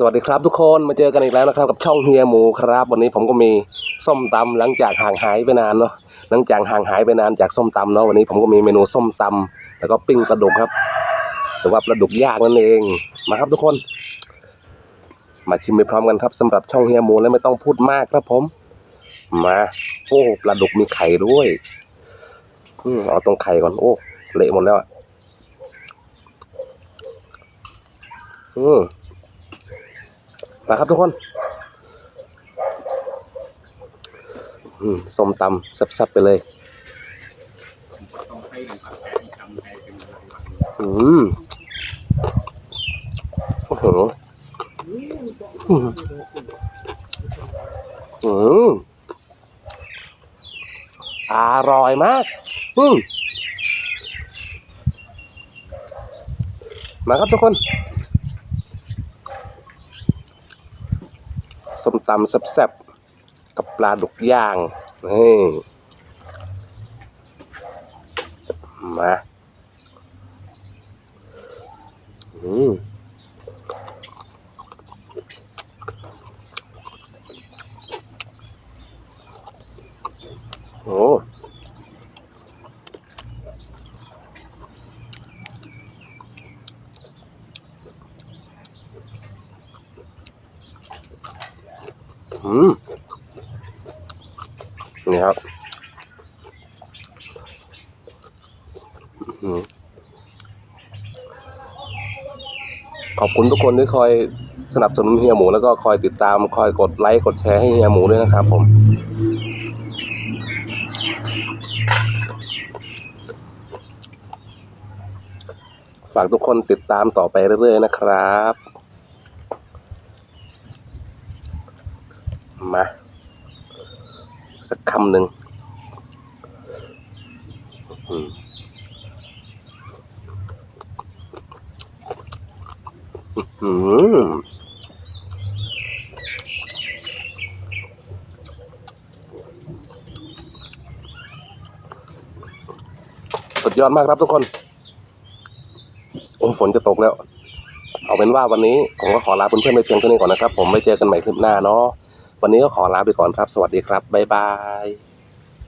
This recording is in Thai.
สวัสดีครับทุกคนมาเจอกันอีกแล้วนะครับกับช่องเฮียหมูครับ วันนี้ผมก็มีส้มตำหลังจากห่างหายไปนานเนาะหลังจากห่างหายไปนานจากส้มตำเนาะวันนี้ผมก็มีเมนูส้มตำแล้วก็ปิ้งปลาดุกครับ หรือว่าปลาดุกย่างนั่นเองมาครับทุกคน มาชิมไปพร้อมกันครับสำหรับช่องเฮียหมูและไม่ต้องพูดมากครับผม มาโอ้ปลาดุกมีไข่ด้วยอืมเอาตรงไข่ก่อนโอ้เละหมดแล้วอะอืม มาครับทุกคนส้มตำแซ่บๆไปเลยอืมโอ้โหอืมอืมอร่อยมาก อืมมาครับทุกคน ส้มตำแซ่บๆกับปลาดุกย่างนี่มาอืมโอ้ นี่ครับขอบคุณทุกคนที่คอยสนับสนุนเฮียหมูแล้วก็คอยติดตาม คอยกดไลค์กดแชร์ให้เฮียหมูด้วยนะครับ ผมฝากทุกคนติดตามต่อไปเรื่อยๆนะครับ มา สักคำหนึ่งอืมอืมสุดยอดมากครับทุกคน โอ้ฝนจะตกแล้ว เอาเป็นว่าวันนี้ ผมก็ขอลาเพื่อนๆไปเพียงเท่านี้ก่อนนะครับ ผมไว้เจอกันใหม่คลิปหน้าเนาะ วันนี้ก็ขอลาไปก่อนครับ สวัสดีครับ บ๊ายบาย